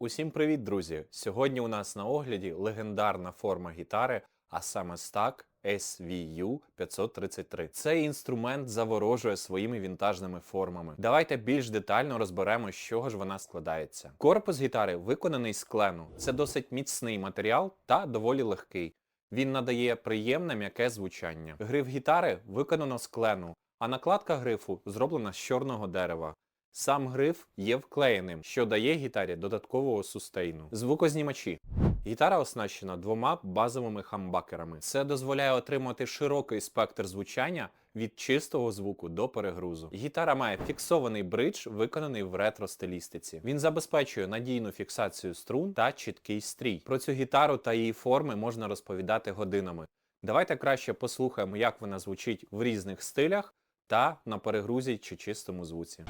Усім привіт, друзі! Сьогодні у нас на огляді легендарна форма гітари, а саме стак SVU 533. Цей інструмент заворожує своїми вінтажними формами. Давайте більш детально розберемо, з чого ж вона складається. Корпус гітари виконаний з клену. Це досить міцний матеріал та доволі легкий. Він надає приємне м'яке звучання. Гриф гітари виконано з клену, а накладка грифу зроблена з чорного дерева. Сам гриф є вклеєним, що дає гітарі додаткового сустейну. Звукознімачі. Гітара оснащена двома базовими хамбакерами. Це дозволяє отримати широкий спектр звучання від чистого звуку до перегрузу. Гітара має фіксований бридж, виконаний в ретро-стилістиці. Він забезпечує надійну фіксацію струн та чіткий стрій. Про цю гітару та її форми можна розповідати годинами. Давайте краще послухаємо, як вона звучить в різних стилях та на перегрузі чи чистому звуці.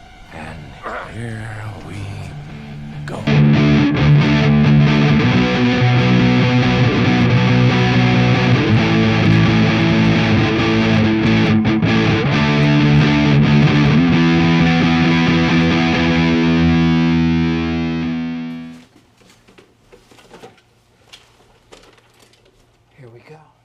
Here we go. Here we go.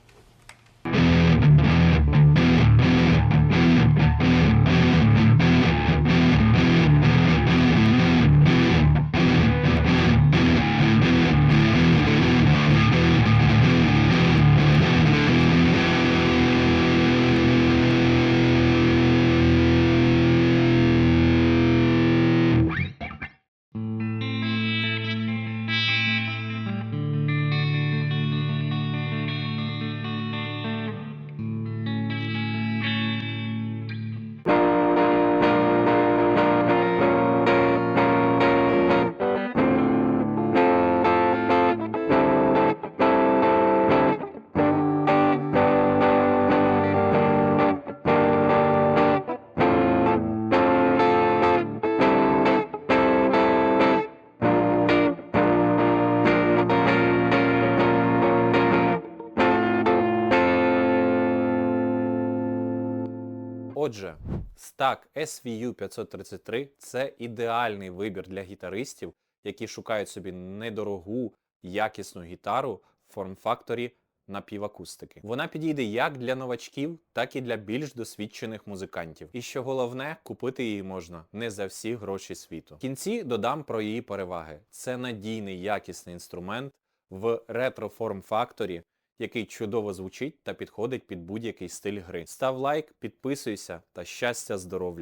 Отже, стак SVU 533 це ідеальний вибір для гітаристів, які шукають собі недорогу, якісну гітару в форм-факторі напівакустики. Вона підійде як для новачків, так і для більш досвідчених музикантів. І що головне, купити її можна не за всі гроші світу. В кінці додам про її переваги. Це надійний якісний інструмент в ретро форм-факторі, який чудово звучить та підходить під будь-який стиль гри. Став лайк, підписуйся та щастя здоров'я!